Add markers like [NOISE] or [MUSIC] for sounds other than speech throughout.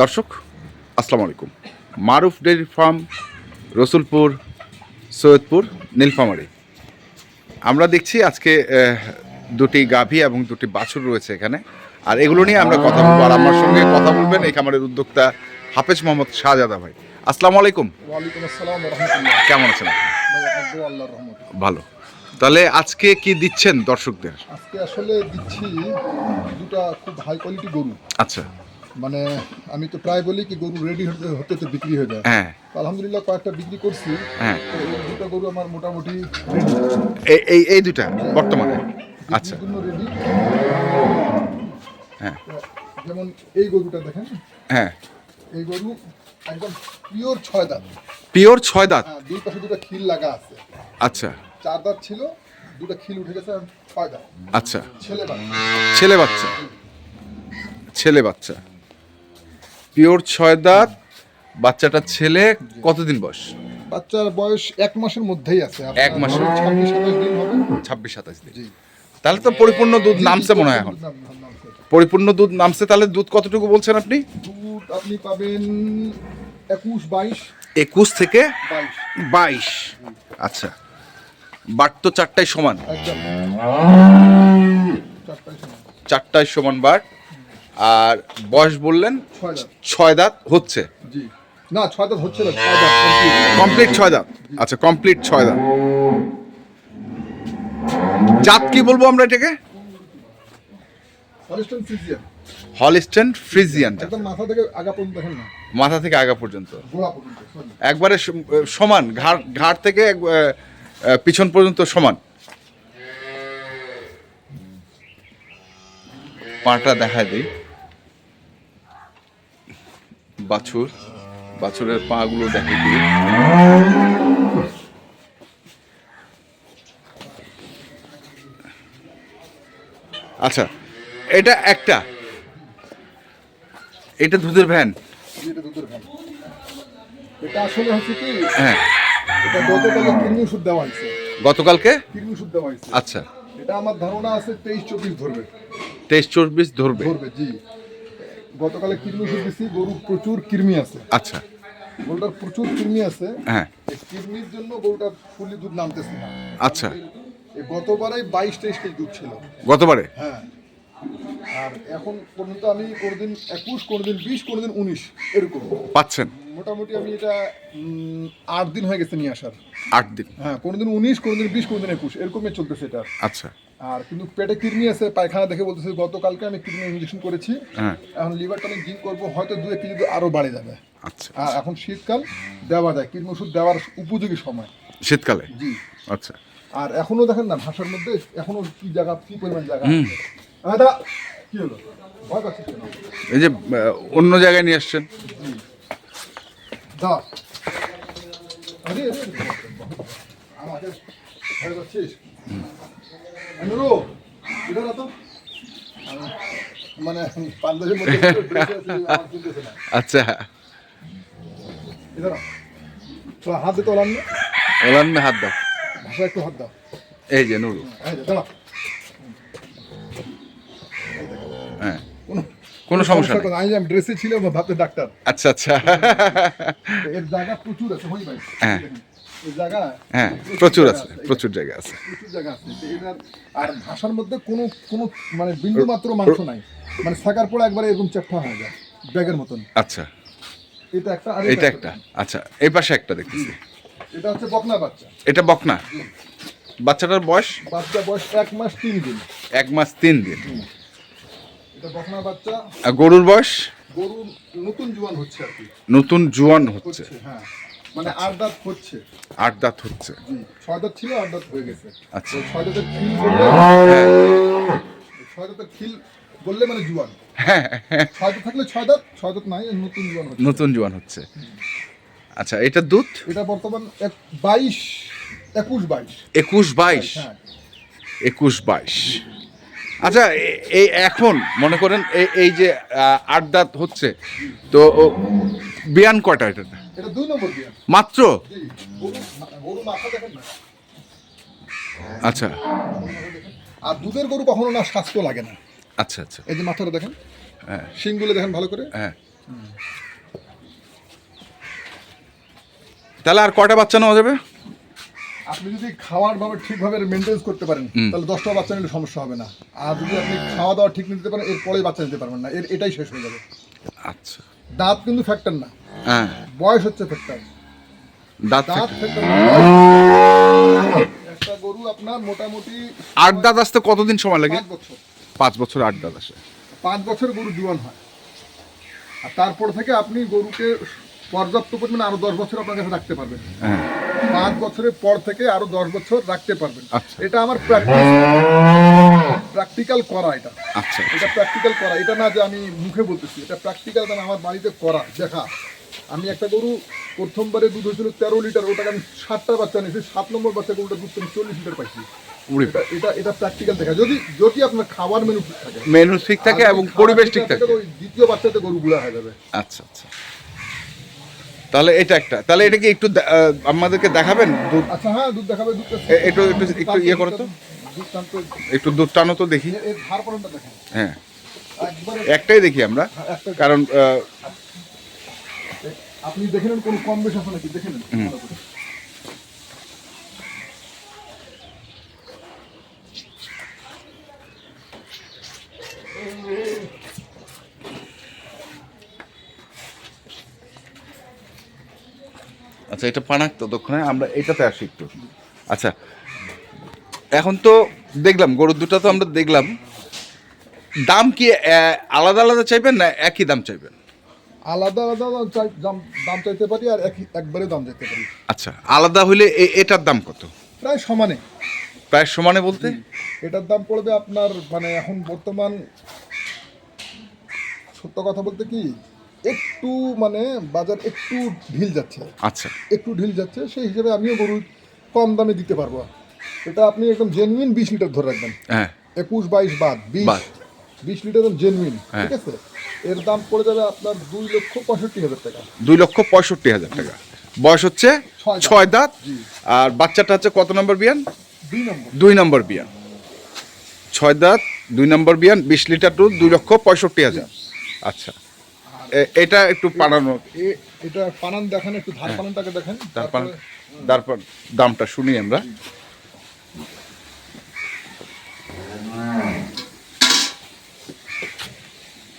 দর্শক আসসালামু আলাইকুম। Maruf dairy farm Rasulpur Saidpur Nilphamari. আমরা দেখছি আজকে দুটি গাভী এবং দুটি বাছুর রয়েছে এখানে। আর এগুলো নিয়ে আমরা কথা বলব। আর আমার সঙ্গে কথা বলবেন এই খামারের উদ্যোক্তা হাফেজ মোহাম্মদ শাহজাদা ভাই। আসসালামু আলাইকুম। কেমন আছেন ভালো। তাহলে আজকে কি দিচ্ছেন দর্শকদের? আজকে আসলে দিচ্ছি দুটা খুব হাই কোয়ালিটি গরু। আচ্ছা। মানে আমি তো প্রায় বলি কি গরু রেডি হতে হতে তো বিক্রি হয়ে যায়। হ্যাঁ। আলহামদুলিল্লাহ কয়েকটা বিক্রি করছি। হ্যাঁ। দুটো গরু আমার মোটামুটি এই- এই এই দুটা বর্তমানে? আচ্ছা। রেডি হ্যাঁ। যেমন এই গরুটা দেখেন। হ্যাঁ। এই গরু একদম পিওর ছয় দাঁত। পিওর ছয় দাঁত? হ্যাঁ দুই পাশে দুটো খিল লাগা আছে। আচ্ছা। চার দাঁত ছিল দুটো খিল উঠে গেছে ছয় দাঁত। আচ্ছা। ছেলে বাচ্চা। ছেলে বাচ্চা। ছেলে বাচ্চা। পিওর ছয় দাঁত বাচ্চাটা ছেলে কতদিন বয়স? বাচ্চার বয়স এক মাসের মধ্যেই আছে এক মাসের? ছাব্বিশ সাতাশ দিন হবে ছাব্বিশ সাতাশ দিন। জি। তাহলে তো পরিপূর্ণ দুধ নামছে মনে হয় এখন। পরিপূর্ণ দুধ নামছে তাহলে দুধ কতটুকু বলছেন আপনি? দুধ আপনি পাবেন একুশ বাইশ। একুশ থেকে বাইশ। আচ্ছা। বাট তো চারটায় সমান। চারটায় সমান বাট। আর বয়স বললেন ছয় দাঁত। হচ্ছে? না ছয় দাঁত হচ্ছে না কমপ্লিট। ছয় দাঁত। আচ্ছা কমপ্লিট ছয় দাঁত। জাত কি বলব আমরা এটাকে? Holstein Friesian. মাথা থেকে আগা পর্যন্ত দেখেন না। মাথা থেকে আগা পর্যন্ত। একবারে সমান ঘাড় ঘাড় থেকে পিছন পর্যন্ত সমান। পাটা দেখা দিই। বাছুর বাছুরের পাগুলো দেখে দিই আচ্ছা এটা একটা। এটা দুধের ভ্যান। এটা দুধের ভান এটা আসলে হচ্ছে কি হ্যাঁ। এটা ওষুধ দেওয়া হয়েছে। গতকালকে? ওষুধ দেওয়া হয়েছে। আচ্ছা। এটা আমার ধারণা আছে তেইশ চব্বিশ ধরবে। তেইশ চব্বিশ ধরবে। ধরবে জি। গতকালে কৃমি ওষুধ দিছি গরু প্রচুর কৃমি আছে। আচ্ছা। গরুটার প্রচুর কৃমি আছে। হ্যাঁ। এই কৃমির জন্য গরুটা ফুলি দুধ নামতেছে না। আচ্ছা। এই গতবারে বাইশ তেইশ কেজি দুধ ছিল। গতবারে? হ্যাঁ। আর এখন পর্যন্ত আমি কোনোদিন একুশ কোনোদিন বিশ কোনোদিন উনিশ এরকম। পাচ্ছেন? মোটামুটি আমি এটা আট দিন হয়ে গেছে নিয়ে আসার। আট দিন। হ্যাঁ কোনোদিন উনিশ কোনোদিন বিশ কোনোদিন একুশ এরকমই চলতেছে এটা। আচ্ছা। আর কিন্তু পেটে কৃমি আছে পায়খানা দেখে বলতেছে গতকালকে আমি কৃমি ইঞ্জেকশন করেছি। হ্যাঁ। এখন লিভার টনিক জিম করব হয়তো দু এক কেজি আরও বাড়ে যাবে। আচ্ছা আর এখন শীতকাল দেওয়া যায় কৃমি ওষুধ দেওয়ার উপযোগী সময়। শীতকালে? জি। আচ্ছা। আর এখনও দেখেন না ভাষার মধ্যে এখনও কি জায়গা কি পরিমাণ জায়গা। দাদা, কি হলো? ভয় পাচ্ছিস কেন? এই যে অন্য জায়গায় নিয়ে আসছেন। দাও আরে আরে, আমাকে ভয় পাচ্ছিস? নুরু ইধার তো আমি- মানে মধ্যে [LAUGHS] আচ্ছা। ইধার তো হাত দিতে ওলাম না ওলান মে হাত দাও। ভাষা একটু হাত দাও। এই যে নুরু। হ্যাঁ। কোনো কোনো সমস্যা নেই। নাই, আমি ড্রেসে ছিল ভাবতে ডাক্তার। আচ্ছা আচ্ছা। এর জায়গা প্রচুর আছে হই ভাই হ্যাঁ। হ্যাঁ প্রচুর আছে প্রচুর জায়গা আছে। আর ভাষার মধ্যে কোনো কোনো মানে বিন্দু মাত্র মাংস নাই। মানে থাকার পর একবারে এরকম চ্যাপ্টা হয়ে যায় ব্যাগের মতন। আচ্ছা। এটা একটা আর এটা একটা আচ্ছা এই পাশে একটা দেখতেছি। এটা হচ্ছে বকনা বাচ্চা। এটা বকনা? বাচ্চাটার বয়স? বাচ্চা বয়স এক মাস তিন দিন। এক মাস তিন দিন। এটা বকনা বাচ্চা। আর গরুর বয়স? গরু নতুন জোয়ান হচ্ছে আর কি। নতুন জোয়ান হচ্ছে হ্যাঁ। মানে আট দাঁত হচ্ছে। আট দাঁত হচ্ছে। ছয় দাঁত ছিল আট দাঁত হয়ে গেছে। আচ্ছা। ছয় দাঁতের খিল বললে হ্যাঁ। ছয় দাঁতের খিল বললে মানে জুয়ান। হ্যাঁ হ্যাঁ। ছয় দাঁত থাকলে ছয় দাঁত ছয় দাঁত নাই নতুন জুয়ান হচ্ছে। নতুন জোয়ান হচ্ছে। আচ্ছা এটা দুধ? এটা বর্তমান এক বাইশ একুশ বাইশ। একুশ বাইশ। হ্যাঁ। একুশ বাইশ। আচ্ছা এই এখন মনে করেন এই- এই যে দাঁত হচ্ছে তো বিয়ান কটা এটা? এটা দুই নম্বর মাত্র? না। আচ্ছা। আর দুধের গরু কখনো না স্বাস্থ্য লাগে না। আচ্ছা আচ্ছা। এই যে মাথাটা দেখেন হ্যাঁ। শিংগুলো দেখেন ভালো করে। হ্যাঁ। তাহলে আর কটা বাচ্চা নেওয়া যাবে? আপনি যদি খাওয়ার ভাবে ঠিকভাবে মেনটেন করতে পারেন তাহলে দশটা বাচ্চা নিলে সমস্যা হবে না। আর যদি আপনি খাওয়া দাওয়া ঠিক নিতে পারেন এরপরে বাচ্চা নিতে পারবেন না। এর এটাই শেষ হয়ে যাবে। আচ্ছা। দাঁত কিন্তু ফ্যাক্টর না। হ্যাঁ। বয়স হচ্ছে ফ্যাক্টর দাঁত দাঁত ফ্যাক্টর একটা গরু আপনার মোটামুটি আট দাঁত আসতে কতদিন সময় লাগে? পাঁচ বছর। আট দাঁত আসে। পাঁচ বছর গরু জুয়ান হয়। আর তারপর থেকে আপনি গরুকে পর্যাপ্ত পরিমাণে আরও দশ বছর আপনার কাছে রাখতে পারবেন। হ্যাঁ। পাঁচ বছরের পর থেকে আরও দশ বছর রাখতে পারবেন। আচ্ছা। এটা আমার প্র্যাকটিক্যাল করা এটা। আচ্ছা। এটা প্র্যাকটিক্যাল করা। এটা না যে আমি মুখে বলতেছি এটা প্র্যাকটিক্যাল মানে আমার বাড়িতে করা দেখা। আমি একটা গরু প্রথমবারে দুধ হয়েছিল তেরো লিটার ওটাকে আমি সাতটা বাচ্চা নিয়েছি সাত নম্বর বাচ্চা গরুটা দুধ আমি চল্লিশ লিটার পাইছি। এটা এটা প্র্যাকটিক্যাল দেখা। যদি যদি আপনার খাবার মেনু ঠিক থাকে মেনু ঠিক থাকে এবং পরিবেশ ঠিক ঠিক থাকে ওই দ্বিতীয় বাচ্চাতে গরু গুলা হয়ে যাবে। আচ্ছা আচ্ছা। তাহলে এটা একটা। তাহলে এটা কি একটু আমাদেরকে দেখাবেন? দুধ আচ্ছা হ্যাঁ দুধ দেখাবে দুধটা এ- একটু একটু একটু ইয়ে করো তো। একটু দুধ টানো তো দেখি। দেখেন হ্যাঁ। একটাই দেখি আমরা কারণ আপনি দেখে নেন কোন কম বেশ আছে নাকি? দেখে নেন। আচ্ছা এটা পানাক ততক্ষণে আমরা এটাতে আসি একটু। আচ্ছা এখন তো দেখলাম গরুর দুটো তো আমরা দেখলাম। দাম কি আলাদা আলাদা চাইবেন না একই দাম চাইবেন? আলাদা আলাদা দাম চাই- দাম চাইতে পারি আর এক একবারে দাম চাইতে পারি। আচ্ছা আলাদা হইলে এ- এটার দাম কত? প্রায় সমানে। প্রায় সমানে বলতে? এটার দাম পড়বে আপনার মানে এখন বর্তমান সত্য কথা বলতে কি একটু মানে বাজার একটু ঢিল যাচ্ছে। আচ্ছা। একটু ঢিল যাচ্ছে সেই হিসেবে আমিও গরু কম দামে দিতে পারব। এটা আপনি একদম জেনুইন বিশ লিটার ধরে রাখবেন। হ্যাঁ। একুশ বাইশ বাদ বিশ। বিশ লিটার একদম জেনুইন হ্যাঁ। ঠিক আছে? এর দাম পড়ে যাবে আপনার দুই লক্ষ পঁয়ষট্টি হাজার টাকা। দুই লক্ষ পঁয়ষট্টি হাজার টাকা। বয়স হচ্ছে ছয় দাঁত। আর বাচ্চাটা হচ্ছে কত নম্বর বিয়ান? দুই নম্বর বিয়ান। ছয় দাঁত দুই নম্বর বিয়ান বিশ লিটার দুধ দুই লক্ষ পঁয়ষট্টি হাজার। আচ্ছা। এটা একটু পানানো। এ- এটা পানান দেখেন একটু ধার পানানটাকে দেখেন। তারপর তারপরে তারপর দামটা শুনি আমরা।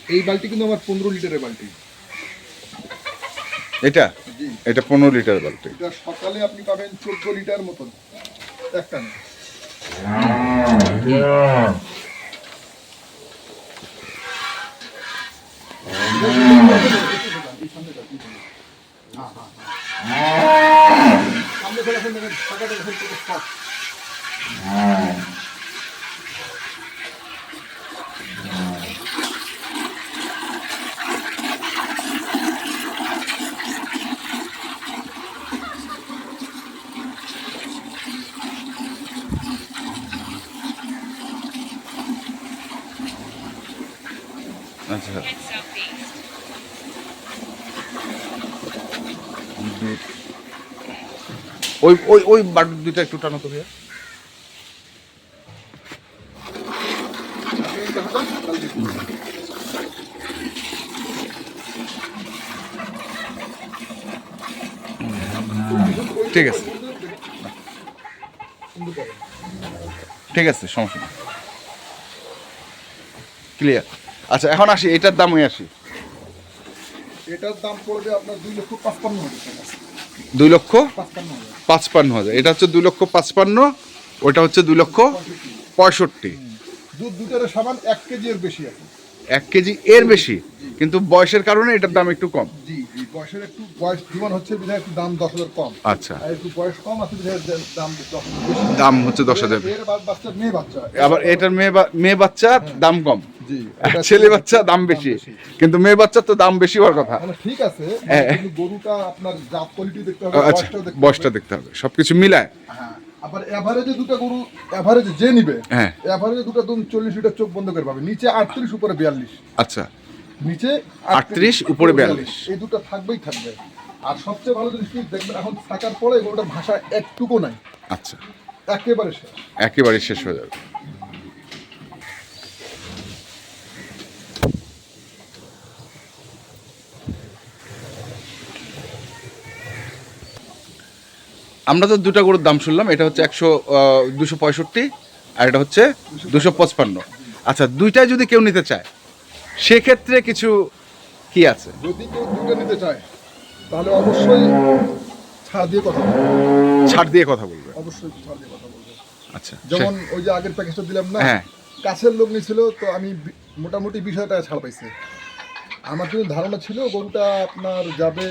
এই বালতি কিন্তু আমার পনেরো লিটারের বালতি। এটা? জি। এটা পনেরো লিটার বালতি। এটা সকালে আপনি পাবেন চোদ্দ লিটার মতন। একটা সামনে ফেলে ফেলে দেখেন, টাকাটা দেখেন কত soft। আচ্ছা দুধ ওই ওই ওই বাটুর দুইটা একটু টানো তো ভাইয়া। ঠিক আছে। ঠিক আছে, সমস্যা নেই। ক্লিয়ার আচ্ছা এখন আসি, এটার দামই আসি। এটার দাম পড়বে আপনার দুই লক্ষ পাঁচপান্ন হাজার টাকা। দুই লক্ষ পাঁচপান্ন হাজার। এটা হচ্ছে দুই লক্ষ পাঁচপান্ন ওটা হচ্ছে দুই লক্ষ পঁয়ষট্টি। দুধ দুধের সামান এক কেজি এর বেশি আছে। এক কেজি এর বেশি কিন্তু বয়সের কারণে এটার দাম একটু কম। জি জি বয়সের একটু বয়স জীবন হচ্ছে বিধায় একটু দাম দশ হাজার কম। আচ্ছা। আর একটু বয়স কম আছে বিধায় দাম দাম হচ্ছে দশ হাজার। বাচ্চা মেয়ে বাচ্চা। আবার এটার মেয়ে মেয়ে বাচ্চার দাম কম। ছেলে বাচ্চা দাম বেশি। কিন্তু মেয়ে বাচ্চার তো দাম বেশি হওয়ার কথা। মানে ঠিক আছে হ্যাঁ। গরুটা আপনার জাত কোয়ালিটি দেখতে হবে আচ্ছা বয়সটা দেখতে হবে সবকিছু মিলায়। হ্যাঁ আবার এভারেজে দুটো গরু এভারেজে যে নিবে হ্যাঁ। এভারেজে দুটো দুধ চল্লিশ লিটার চোখ বন্ধ করে পাবে নিচে আটত্রিশ উপরে বিয়াল্লিশ। আচ্ছা। নিচে 38, উপরে 42 এই দুটো থাকবেই থাকবে। আর সবচেয়ে ভালো জিনিস কি দেখবেন এখন থাকার পরে গরুটার ভাষা একটুকু নাই। আচ্ছা। একেবারে শেষ। একেবারে শেষ হয়ে যাবে। আমরা তো দুটো গরুর দাম শুনলাম এটা হচ্ছে একশো দুশো পঁয়ষট্টি আর এটা হচ্ছে দুশো পঁচপান্ন। আচ্ছা দুইটাই যদি কেউ নিতে চায় সেক্ষেত্রে কিছু কি আছে? যদি কেউ দুটো নিতে চায় তাহলে অবশ্যই ছাড় দিয়ে কথা বলবে। ছাড় দিয়ে কথা বলবে। অবশ্যই ছাড় দিয়ে কথা বলবে। আচ্ছা যেমন ওই যে আগের প্যাকেজটা দিলাম না হ্যাঁ। কাছের লোক নিয়েছিল তো আমি মোটামুটি বিশ হাজার টাকা ছাড় পাইছি। আমার কিন্তু ধারণা ছিল গরুটা আপনার যাবে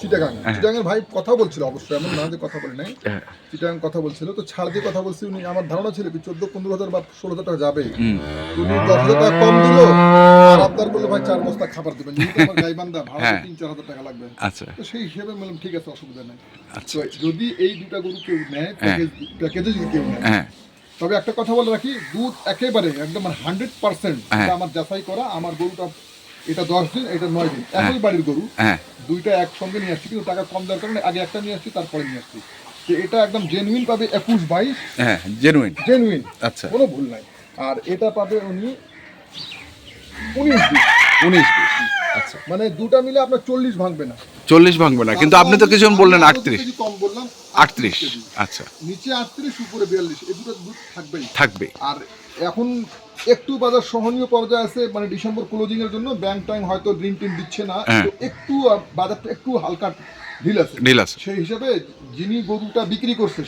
চিটাগাং। চিটাগাংয়ের ভাই কথা বলছিল অবশ্যই এমন না যে কথা বলে নাই। হ্যাঁ। চিটাগাং কথা বলছিল। তো ছাড় দিয়ে কথা বলছি উনি আমার ধারণা ছিল কি চোদ্দ পনেরো হাজার বা ষোলো হাজার টাকা যাবে উনি দশ হাজার টাকা কম দিল আর আপনার বলল ভাই চার বস্তা খাবার দেবেন। যেহেতু আমার [LAUGHS] গাইবান্ধা ভাড়া হ্যাঁ। তিন চার হাজার টাকা লাগবে। আচ্ছা। তো সেই হিসেবে বললাম ঠিক আছে অসুবিধা নেই। আচ্ছা। যদি এই দুটা গরু কেউ নেয় হ্যাঁ। প্যাকেজে যদি কেউ নেয়। হ্যাঁ। তবে একটা কথা বলে রাখি দুধ একেবারে একদম হান্ড্রেড পার্সেন্ট হ্যাঁ। আমার যাচাই করা আমার গরুটা এটা দশ দিন এটা নয় দিন। একই বাড়ির গরু হ্যাঁ। দুইটা একসঙ্গে নিয়ে আসছি কিন্তু টাকা কম দেওয়ার কারণে আগে একটা নিয়ে আসছি তারপরে নিয়ে আসছি। তো এটা একদম জেনুইন পাবে একুশ বাইশ। হ্যাঁ জেনুইন জেনুইন আচ্ছা। কোনো ভুল নাই। আর এটা পাবে উনি উনিশ বিশ উনিশ বিশ আচ্ছা। মানে দুটা মিলে আপনার চল্লিশ ভাঙবে না। চল্লিশ ভাঙবে না কিন্তু আপনি তো কিছু বললেন আটত্রিশ। কম বললাম আটত্রিশ আচ্ছা। নিচে আটত্রিশ উপরে বিয়াল্লিশ এই দুটো দুধ থাকবেই। থাকবে। আর এখন একটু বাজার সহনীয় পর্যায়ে আছে মানে ডিসেম্বর ক্লোজিং এর জন্য ব্যাংক টাইম হয়তো ঋণ টিন দিচ্ছে না হ্যাঁ। একটু বাজারটা একটু হালকা ঢিল আছে। ঢিল আছে। সেই হিসাবে যিনি গরুটা বিক্রি করছে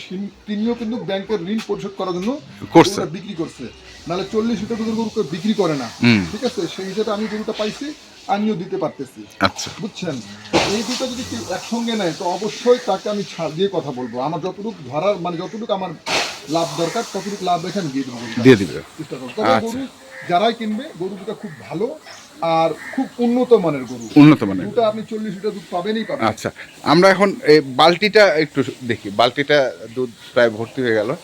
তিনিও কিন্তু ব্যাংকের ঋণ পরিশোধ করার জন্য করছে। বিক্রি করছে। নাহলে চল্লিশ লিটার দুধের গরু কেউ বিক্রি করে না। ঠিক আছে? সেই হিসাবে আমি গরুটা পাইছি। আমিও দিতে পারতেছি। আচ্ছা। বুঝছেন? এই দুটো যদি কেউ একসঙ্গে নেয় তো অবশ্যই তাকে আমি ছাড় দিয়ে কথা বলব। আমার যতটুকু ধরার মানে যতটুকু আমার লাভ দরকার ততটুকু লাভ আমি দিয়ে দেবো দিয়ে দিবে। চেষ্টা করব। আচ্ছা। গরু যারাই কিনবে গরু দুটো খুব ভালো আর খুব উন্নত মানের গরু। উন্নত মানের দুটো আপনি চল্লিশ লিটার দুধ পাবেনই পাবেন। আচ্ছা। আমরা এখন এই বালতিটা একটু দেখি। বালতিটা দুধ প্রায় ভর্তি হয়ে গেল।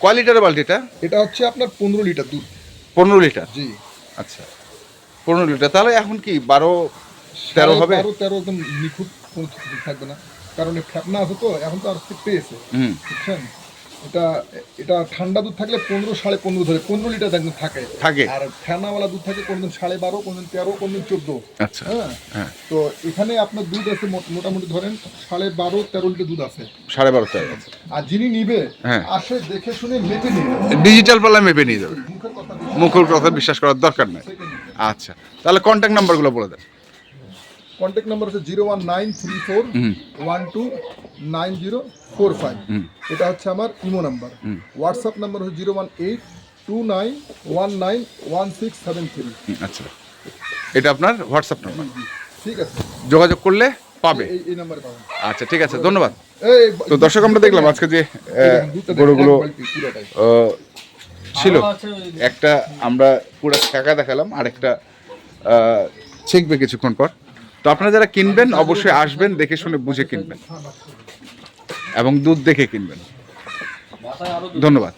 কয় লিটারের বালতিটা? এটা হচ্ছে আপনার পনেরো লিটার দুধ। পনেরো লিটার? জি। আচ্ছা। পনেরো লিটার। তাহলে এখন কি বারো তেরো হবে? তেরো তেরো একদম নিখুঁত কোনো থাকবে না। কারণ ফ্যাপনা আছে তো এখন তো আর পেয়েছে। বুঝছেন? এটা এটা ঠান্ডা দুধ থাকলে পনেরো সাড়ে পনেরো ধরে পনেরো লিটার একদম থাকে। থাকে। আর ফ্যানাওয়ালা দুধ থাকে কোনদিন সাড়ে বারো কোনদিন তেরো কোনদিন চোদ্দ। আচ্ছা হ্যাঁ? হ্যাঁ। তো এখানে আপনার দুধ আছে মোটামুটি ধরেন সাড়ে বারো তেরো লিটার দুধ আছে। সাড়ে বারোটা আর যিনি নিবে হ্যাঁ। আসে দেখে শুনে মেপে নিবে। ডিজিটাল পাল্লা মেপে নিয়ে যাবে। মুখের কথা বিশ্বাস করার দরকার নাই। আচ্ছা তাহলে কন্ট্যাক্ট নাম্বারগুলো বলে দেন। কন্ট্যাক্ট নাম্বার হচ্ছে zero one nine three four one two nine zero four five. এটা হচ্ছে আমার ইমো নাম্বার। হোয়াটসঅ্যাপ নাম্বার হচ্ছে zero one eight two nine one nine one six seven three. আচ্ছা। এটা আপনার হোয়াটসঅ্যাপ নাম্বার ঠিক আছে। যোগাযোগ করলে পাবে। এই নাম্বারে পাবেন। আচ্ছা ঠিক আছে ধন্যবাদ। তো দর্শক আমরা দেখলাম আজকে যে গরুগুলো এক বালতি পুরোটাই। আহ, ছিল। একটা আমরা পুরো ঠেকা দেখালাম আরেকটা একটা ছেঁকবে কিছুক্ষণ পর। তো আপনারা যারা কিনবেন অবশ্যই আসবেন দেখে শুনে বুঝে কিনবেন। এবং দুধ দেখে কিনবেন। ধন্যবাদ।